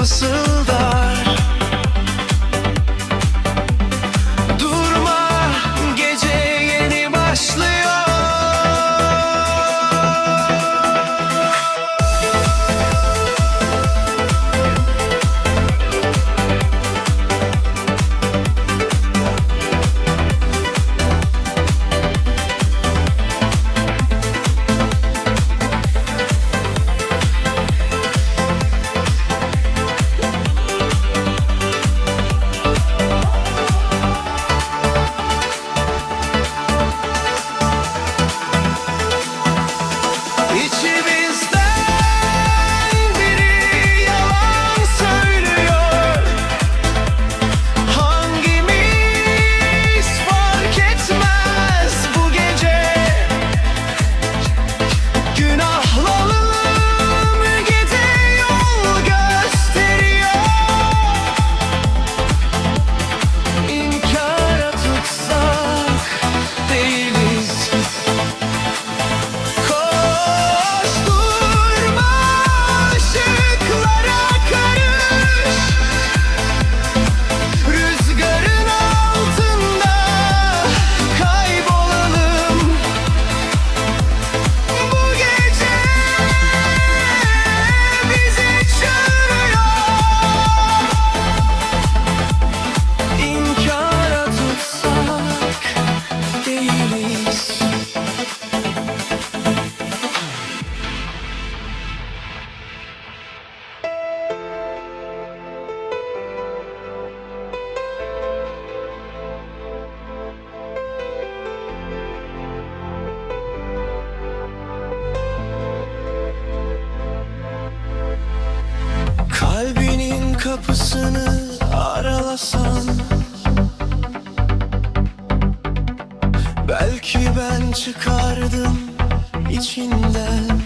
fısıldar. içimi kapısını aralasan. Belki ben çıkardım içinden